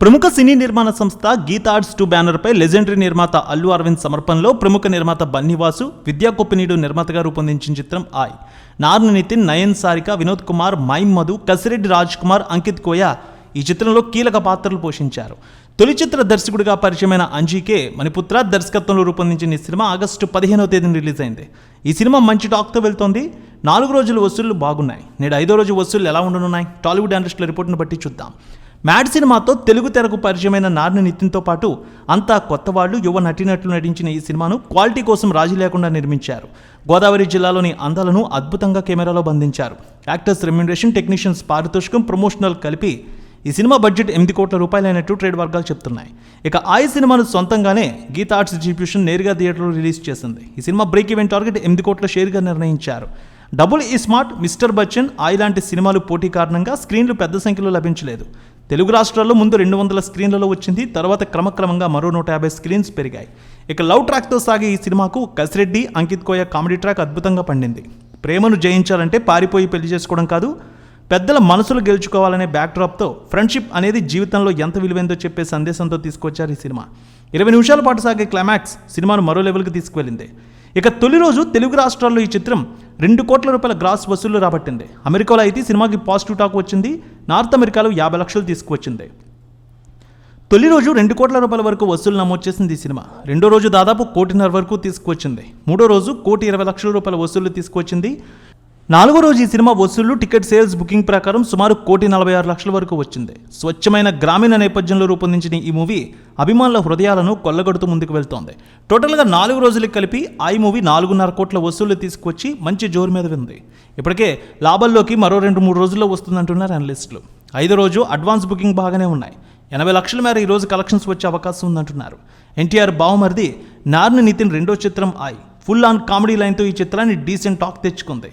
ప్రముఖ సినీ నిర్మాణ సంస్థ గీత ఆర్ట్స్ టూ బ్యానర్పై లెజెండరీ నిర్మాత అల్లు అరవింద్ సమర్పణలో ప్రముఖ నిర్మాత బన్నివాసు విద్యా కొప్పినీడు నిర్మాతగా రూపొందించిన చిత్రం ఆయ్. నార్ను నితిన్ నయన్ సారిక వినోద్ కుమార్ మైమ్ మధు కసిరెడ్డి రాజ్ కుమార్ అంకిత్ కోయ ఈ చిత్రంలో కీలక పాత్రలు పోషించారు. తొలి చిత్ర దర్శకుడిగా పరిచయమైన అంజీకే మణిపుత్ర దర్శకత్వంలో రూపొందించిన ఈ సినిమా ఆగస్టు పదిహేనవ తేదీన రిలీజ్ అయింది ఈ సినిమా మంచి టాక్తో వెళ్తోంది. నాలుగు రోజుల వసూళ్ళు బాగున్నాయి. నేడు ఐదో రోజు వసూళ్ళు ఎలా ఉండనున్నాయి? టాలీవుడ్ ఇండస్ట్రీల రిపోర్ట్ను బట్టి చూద్దాం. మ్యాడ్ సినిమాతో తెలుగు తెరకు పరిచయమైన నార్ని నితిన్తో పాటు అంతా కొత్త వాళ్ళు యువ నటినట్లు నటించిన ఈ సినిమాను క్వాలిటీ కోసం రాజీ లేకుండా నిర్మించారు. గోదావరి జిల్లాలోని అందాలను అద్భుతంగా కెమెరాలో బంధించారు. యాక్టర్స్ రెమ్యునరేషన్ టెక్నీషియన్స్ పారితోషికం ప్రమోషనల్ కలిపి ఈ సినిమా బడ్జెట్ ఎనిమిది కోట్ల రూపాయలైనట్టు ట్రేడ్ వర్గాలు చెప్తున్నాయి. ఇక ఆ సినిమాను సొంతంగానే గీత ఆర్ట్స్ డిస్ట్రిబ్యూషన్ నేరుగా థియేటర్లో రిలీజ్ చేసింది. ఈ సినిమా బ్రేక్ ఈవెంట్ టార్గెట్ ఎనిమిది కోట్ల షేర్గా నిర్ణయించారు. డబుల్ ఈ స్మార్ట్ మిస్టర్ బచ్చన్ ఆయి లాంటి సినిమాలు పోటీ కారణంగా స్క్రీన్లు పెద్ద సంఖ్యలో లభించలేదు. తెలుగు రాష్ట్రాల్లో ముందు రెండు వందల స్క్రీన్లలో వచ్చింది తర్వాత క్రమక్రమంగా మరో నూట యాభై స్క్రీన్స్ పెరిగాయి. ఇక లవ్ ట్రాక్తో సాగే ఈ సినిమాకు కసిరెడ్డి అంకిత్ కోయ కామెడీ ట్రాక్ అద్భుతంగా పండింది. ప్రేమను జయించాలంటే పారిపోయి పెళ్ళి చేసుకోవడం కాదు పెద్దల మనసులు గెలుచుకోవాలనే బ్యాక్డ్రాప్తో ఫ్రెండ్షిప్ అనేది జీవితంలో ఎంత విలువైందో చెప్పే సందేశంతో తీసుకొచ్చారు ఈ సినిమా. ఇరవై నిమిషాల పాటు సాగే క్లైమాక్స్ సినిమాను మరో లెవెల్కి తీసుకువెళ్ళింది. ఇక తొలి రోజు తెలుగు రాష్ట్రాల్లో ఈ చిత్రం రెండు కోట్ల రూపాయల గ్రాస్ వసూళ్ళు రాబట్టింది. అమెరికాలో అయితే సినిమాకి పాజిటివ్ టాక్ వచ్చింది. నార్త్ అమెరికాలో యాభై లక్షలు తీసుకువచ్చింది. తొలి రోజు రెండు కోట్ల రూపాయల వరకు వసూలు నమోదు చేసింది ఈ సినిమా. రెండో రోజు దాదాపు కోటిన్నర వరకు తీసుకువచ్చింది. మూడో రోజు కోటి ఇరవై లక్షల రూపాయల వసూళ్ళు తీసుకువచ్చింది. నాలుగో రోజు ఈ సినిమా వసూళ్ళు టికెట్ సేల్స్ బుకింగ్ ప్రకారం సుమారు కోటి నలభై ఆరు లక్షల వరకు వచ్చింది. స్వచ్ఛమైన గ్రామీణ నేపథ్యంలో రూపొందించిన ఈ మూవీ అభిమానుల హృదయాలను కొల్లగొడుతూ ముందుకు వెళ్తోంది. టోటల్గా నాలుగు రోజులకి కలిపి ఆ మూవీ నాలుగున్నర కోట్ల వసూళ్ళు తీసుకొచ్చి మంచి జోరు మీద ఉంది. ఇప్పటికే లాభాల్లోకి మరో రెండు మూడు రోజుల్లో వస్తుందంటున్నారు అనలిస్టులు. ఐదో రోజు అడ్వాన్స్ బుకింగ్ బాగానే ఉన్నాయి. ఎనభై లక్షల మేర ఈ రోజు కలెక్షన్స్ వచ్చే అవకాశం ఉందంటున్నారు. ఎన్టీఆర్ బావమరిది నార్ని నితిన్ రెండో చిత్రం ఆయ్ ఫుల్ ఆన్ కామెడీ లైన్తో ఈ చిత్రాన్ని డీసెంట్ టాక్ తెచ్చుకుంది.